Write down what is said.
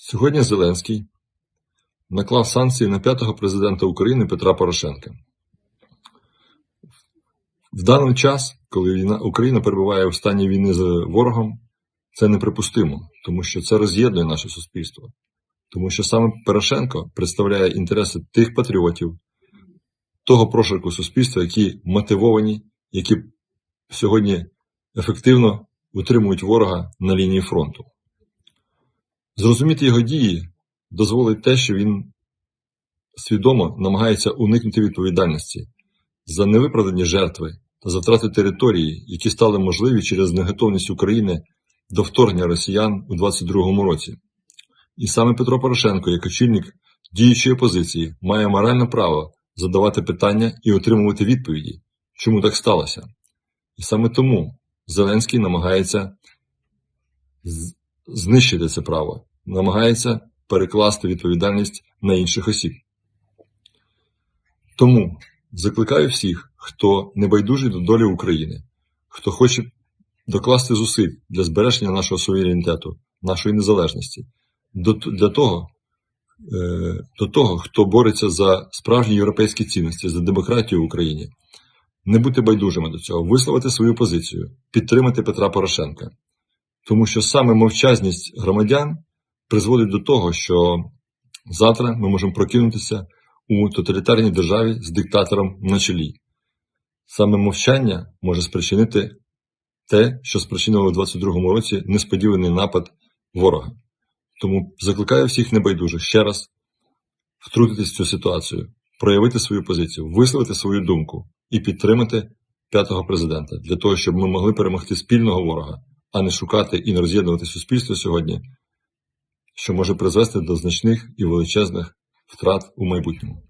Сьогодні Зеленський наклав санкції на п'ятого президента України Петра Порошенка. В даний час, коли війна, Україна перебуває в стані війни з ворогом, це неприпустимо, тому що це роз'єднує наше суспільство. Тому що саме Порошенко представляє інтереси тих патріотів, того прошарку суспільства, які мотивовані, які сьогодні ефективно утримують ворога на лінії фронту. Зрозуміти його дії дозволить те, що він свідомо намагається уникнути відповідальності за невиправдані жертви та за втрати території, які стали можливі через неготовність України до вторгнення росіян у 2022 році. І саме Петро Порошенко, як очільник діючої опозиції, має моральне право задавати питання і отримувати відповіді, чому так сталося. І саме тому Зеленський намагається знищити це право, намагається перекласти відповідальність на інших осіб. Тому закликаю всіх, хто небайдужий до долі України, хто хоче докласти зусиль для збереження нашого суверенітету, нашої незалежності, для того, е, до того, хто бореться за справжні європейські цінності, за демократію в Україні. Не бути байдужими до цього, висловити свою позицію, підтримати Петра Порошенка. Тому що саме мовчазність громадян призводить до того, що завтра ми можемо прокинутися у тоталітарній державі з диктатором на чолі. Саме мовчання може спричинити те, що спричинило у 2022 році несподіваний напад ворога. Тому закликаю всіх небайдужих ще раз втрутитись в цю ситуацію, проявити свою позицію, висловити свою думку і підтримати п'ятого президента для того, щоб ми могли перемогти спільного ворога, а не шукати і не роз'єднувати суспільство сьогодні, що може призвести до значних і величезних втрат у майбутньому.